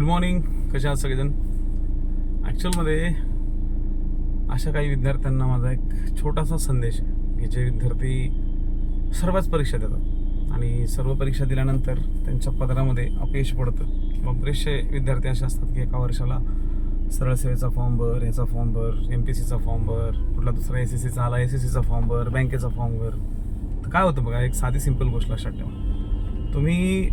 Good morning कसे आहात सगळेजण? ॲक्च्युअलमध्ये अशा काही विद्यार्थ्यांना माझा एक छोटासा संदेश आहे की जे विद्यार्थी सर्वच परीक्षा देतात आणि सर्व परीक्षा दिल्यानंतर त्यांच्या पदरामध्ये अपयश पडतं. किंवा बरेचसे विद्यार्थी असे असतात की एका वर्षाला सरळ सेवेचा फॉर्म भर याचा फॉर्म भर एम पी सीचा फॉर्म भर कुठला दुसरा एस एस सीचा आला एस एस सीचा फॉर्म भर बँकेचा फॉर्म भर. तर काय होतं बघा एक साधी सिंपल गोष्ट लक्षात ठेवा. तुम्ही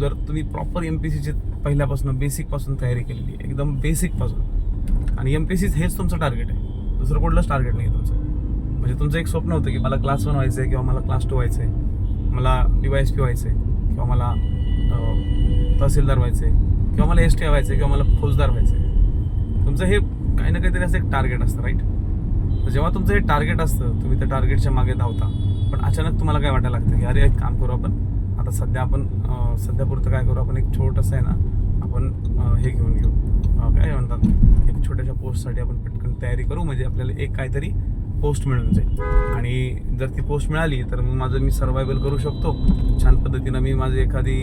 जर तुम्ही प्रॉपर एम पी सीचे पहिल्यापासून बेसिकपासून तयारी केलेली आहे. एकदम बेसिकपासून आणि एम पी सीच हेच तुमचं टार्गेट आहे. दुसरं कुठलंच टार्गेट नाही तुमचं. म्हणजे तुमचं एक स्वप्न होतं की मला क्लास वन व्हायचं आहे किंवा मला क्लास टू व्हायचं आहे मला डी वाय एस पी व्हायचं आहे किंवा मला तहसीलदार व्हायचं आहे किंवा मला एस टी व्हायचं आहे किंवा मला फौजदार व्हायचं आहे तुमचं हे काही ना काहीतरी असं एक टार्गेट असतं राईट तर जेव्हा तुमचं हे टार्गेट असतं तुम्ही त्या टार्गेटच्या मागे धावता. पण अचानक तुम्हाला काय वाटायला लागतं की अरे एक काम करू आपण. आता सध्या आपण सध्या सध्यापुरतं काय करू आपण एक छोटंसं आहे ना आपण हे घेऊन घेऊ. काय म्हणतात एक छोट्याशा पोस्टसाठी आपण पटकन तयारी करू म्हणजे आपल्याला एक काहीतरी पोस्ट मिळून जाईल. आणि जर ती पोस्ट मिळाली तर मग माझं मी सर्वायवल करू शकतो. छान पद्धतीनं मी माझी एखादी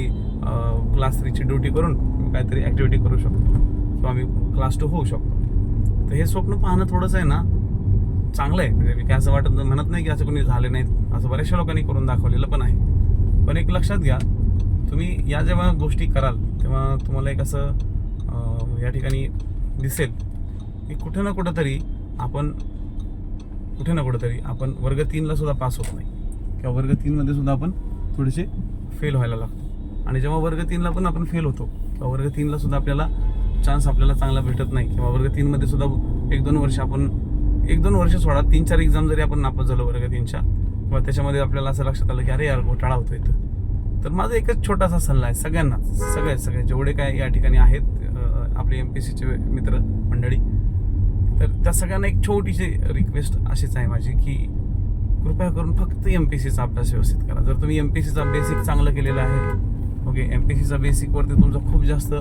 क्लास थ्रीची ड्युटी करून काहीतरी ॲक्टिव्हिटी करू शकतो. किंवा मी क्लास टू होऊ शकतो. तर हे स्वप्न पाहणं थोडंसं आहे ना चांगलं आहे. म्हणजे मी काय असं वाटत म्हणत नाही की असं कोणी झाले नाहीत असं बऱ्याचशा लोकांनी करून दाखवलेलं पण आहे. पण एक लक्षात घ्या तुम्ही या जेव्हा गोष्टी कराल तेव्हा तुम्हाला एक असं या ठिकाणी दिसेल की कुठे ना कुठंतरी आपण कुठे ना कुठंतरी आपण वर्ग तीनला सुद्धा पास होत नाही. किंवा वर्ग तीनमध्ये सुद्धा आपण थोडेसे फेल व्हायला लागतो. आणि जेव्हा वर्ग तीनला पण आपण फेल होतो किंवा वर्ग तीनला सुद्धा आपल्याला चान्स आपल्याला चांगला भेटत नाही किंवा वर्ग तीनमध्ये सुद्धा एक दोन वर्ष आपण एक दोन वर्ष सोडा तीन चार एक्झाम जरी आपण नापास झालो वर्ग तीनच्या किंवा त्याच्यामध्ये आपल्याला असं लक्षात आलं की अरे यार घोटाळा होतो इथं. तर माझा एकच छोटासा सल्ला आहे सगळ्यांनाच सगळे सगळे जेवढे काय या ठिकाणी आहेत आपले एम पी सीचे मित्र मंडळी तर त्या सगळ्यांना एक छोटीशी रिक्वेस्ट अशीच आहे माझी की कृपया करून फक्त एम पी सीचा अभ्यास व्यवस्थित करा. जर तुम्ही एम पी सीचा बेसिक चांगलं केलेलं आहे ओके एम पी सीचा बेसिकवरती तुमचा खूप जास्त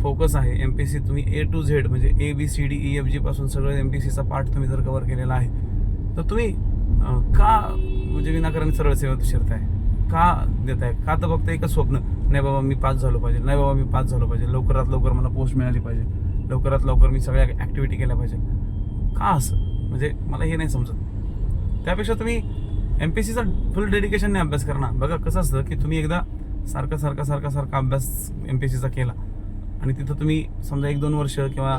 फोकस आहे. एम पी सी तुम्ही ए टू झेड म्हणजे A B C D E e, F जीपासून सगळं एम पी सीचा पार्ट तुम्ही जर कवर केलेला आहे तर तुम्ही का म्हणजे विनाकारण सरळ सेवेत शिरताय का देताय? का तर फक्त एकच स्वप्न नाही बाबा मी पास झालो पाहिजे नाही बाबा मी पास झालो पाहिजे लवकरात लवकर मला पोस्ट मिळाली पाहिजे लवकरात लवकर मी सगळ्या ॲक्टिव्हिटी केल्या पाहिजे. का असं? म्हणजे मला हे नाही समजत. त्यापेक्षा तुम्ही एम पी सीचा फुल डेडिकेशनने अभ्यास करा ना बघा कसं असतं की तुम्ही एकदा सारखा सारखा सारखा सारखा अभ्यास एम पी सीचा केला आणि तिथं तुम्ही समजा एक दोन वर्ष किंवा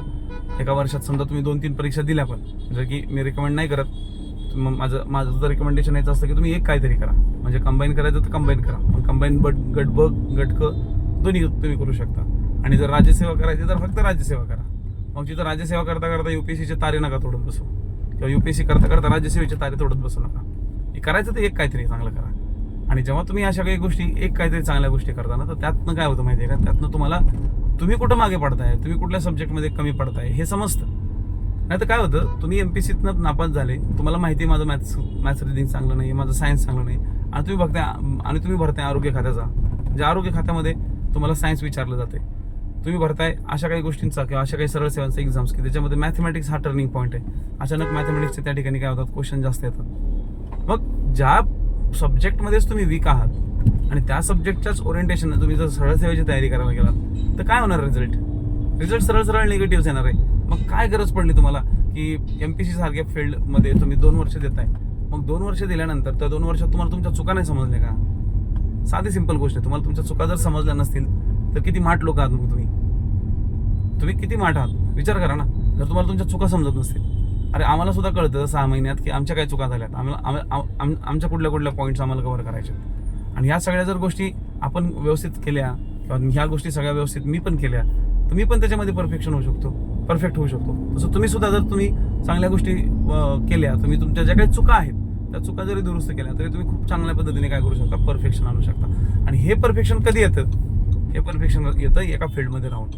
एका वर्षात समजा तुम्ही दोन तीन परीक्षा दिल्या पण जर की मी रिकमेंड नाही करत मग माझं माझं तर रिकमेंडेशन याचं असतं की तुम्ही एक काहीतरी करा. म्हणजे कंबाईन करायचं तर कंबाईन करा. मग कंबाईन बट गटब ब दोन्ही तुम्ही करू शकता. आणि जर राज्यसेवा करायची तर फक्त राज्यसेवा करा. मग तिथं राज्यसेवा करता करता यू पी एस सीचे तारे नका तोडत बसू. किंवा यू पी ए सी करता करता राज्यसेवेचे तारे तोडत बसू नका. हे करायचं तर एक काहीतरी चांगलं करा. आणि जेव्हा तुम्ही अशा काही गोष्टी एक काहीतरी चांगल्या गोष्टी करता ना तर त्यातनं काय होतं माहिती आहे का? त्यातनं तुम्हाला तुम्ही कुठं मागे पडताय तुम्ही कुठल्या सब्जेक्टमध्ये कमी पडताय हे समजतं. नाही तर काय होतं तुम्ही एम पी सीतनं नापास झाले तुम्हाला माहिती आहे माझं मॅथ्स मॅथ्स रिडिंग चांगलं नाही माझं सायन्स चांगलं नाही आणि तुम्ही बघताय आणि तुम्ही भरताय आरोग्य खात्याचा. म्हणजे आरोग्य खात्यामध्ये तुम्हाला सायन्स विचारलं जाते तुम्ही भरताय अशा काही गोष्टींचा किंवा अशा काही सरळ सेवांचा एक्झाम्स की त्याच्यामध्ये मॅथमॅटिक्स हा टर्निंग पॉईंट आहे. अचानक मॅथमॅटिक्सचे त्या ठिकाणी काय होतात क्वेश्चन जास्त येतात. मग ज्या सब्जेक्टमध्येच तुम्ही वीक आहात आणि त्या सब्जेक्टच्याच ओरिएंटेशन तुम्ही जर सरळ सेवेची तयारी करायला गेलात तर काय होणार रिझल्ट रिझल्ट सरळ सरळ निगेटिव्ह येणार आहे. मग काय गरज पडली तुम्हाला की एम पी सी सारख्या फील्डमध्ये तुम्ही दोन वर्ष देताय? मग दोन वर्ष दिल्यानंतर त्या दोन वर्षात तुम्हाला तुमच्या चुका नाही समजल्या का? साधी सिंपल गोष्ट आहे. तुम्हाला तुमच्या चुका जर समजल्या नसतील तर किती माठ लोक आहात मग तुम्ही? तुम्ही किती माठ आहात? विचार करा ना. जर तुम्हाला तुमच्या चुका समजत नसतील. अरे आम्हाला सुद्धा कळतं सहा महिन्यात की आमच्या काय चुका झाल्यात. आम्हाला आम्हाला- आमच्या कुठल्या कुठल्या पॉईंट्स आम्हाला कव्हर करायचे आणि ह्या सगळ्या जर गोष्टी आपण व्यवस्थित केल्या किंवा ह्या गोष्टी सगळ्या व्यवस्थित मी पण केल्या तुम्ही पण त्याच्यामध्ये परफेक्शन होऊ शकतो. परफेक्ट होऊ शकतो. तसं तुम्ही सुद्धा जर तुम्ही चांगल्या गोष्टी केल्या तुम्ही तुमच्या ज्या काही चुका आहेत त्या चुका जरी दुरुस्त केल्या तरी तुम्ही खूप चांगल्या पद्धतीने काय करू शकता? परफेक्शन आणू शकता. आणि हे परफेक्शन कधी येतं? हे परफेक्शन येतं एका फील्डमध्ये राहून.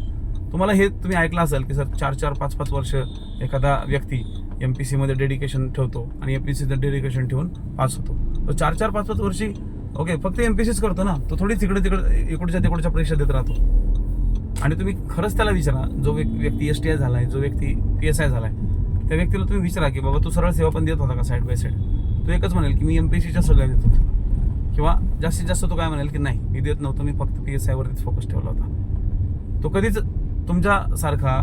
तुम्हाला हे तुम्ही ऐकलं असाल की सर चार चार पाच पाच वर्ष एखादा व्यक्ती एम पी सीमध्ये डेडिकेशन ठेवतो आणि एम पी सीचं डेडिकेशन ठेवून पास होतो. तो चार चार पाच पाच वर्षी ओके फक्त एम पी सीच करतो ना तो थोडी तिकडे तिकडे इकडच्या तिकडच्या परीक्षा देत राहतो. आणि तुम्ही खरंच त्याला विचारा जो व्यक्ती एस टी आय झाला आहे जो व्यक्ती पी एस आय झाला आहे त्या व्यक्तीला तुम्ही विचारा की बाबा तू सरळ सेवा पण देत होता का साईड बाय साईड तो एकच म्हणेल की मी एम पी एस सीच्या सगळ्या देत होतो. किंवा जास्तीत जास्त तो काय म्हणेल की नाही मी देत नव्हतो मी फक्त पी एस आयवरतीच फोकस ठेवला होता. तो कधीच तुमच्यासारखा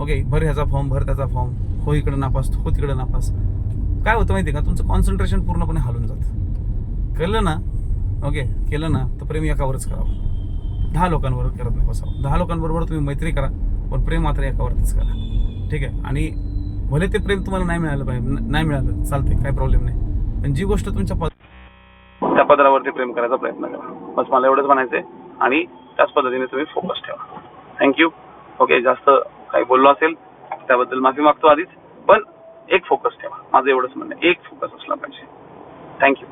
ओके भर ह्याचा फॉर्म भर त्याचा फॉर्म हो इकडं नापास हो तिकडं नापास. काय होतं माहिती आहे का? तुमचं कॉन्सन्ट्रेशन पूर्णपणे हलून जातं. कळलं ना? ओके केलं ना? तर प्रेम एकावरच करावं. दहा लोकांबरोबर करत नाही बसावं. दहा लोकांबरोबर तुम्ही मैत्री करा पण प्रेम मात्र एकावरतीच करा. ठीक आहे? आणि भले ते प्रेम तुम्हाला नाही मिळालं पाहिजे नाही मिळालं चालते काही प्रॉब्लेम नाही. पण जी गोष्ट तुमच्या पद त्या पदरावरती प्रेम करायचा प्रयत्न करा. बस मला एवढंच म्हणायचं आहे आणि त्याच पद्धतीने तुम्ही फोकस ठेवा. थँक्यू ओके जास्त काही बोललो असेल त्याबद्दल माफी मागतो आधीच पण एक फोकस ठेवा. माझं एवढंच म्हणणं आहे. एक फोकस असला पाहिजे. थँक्यू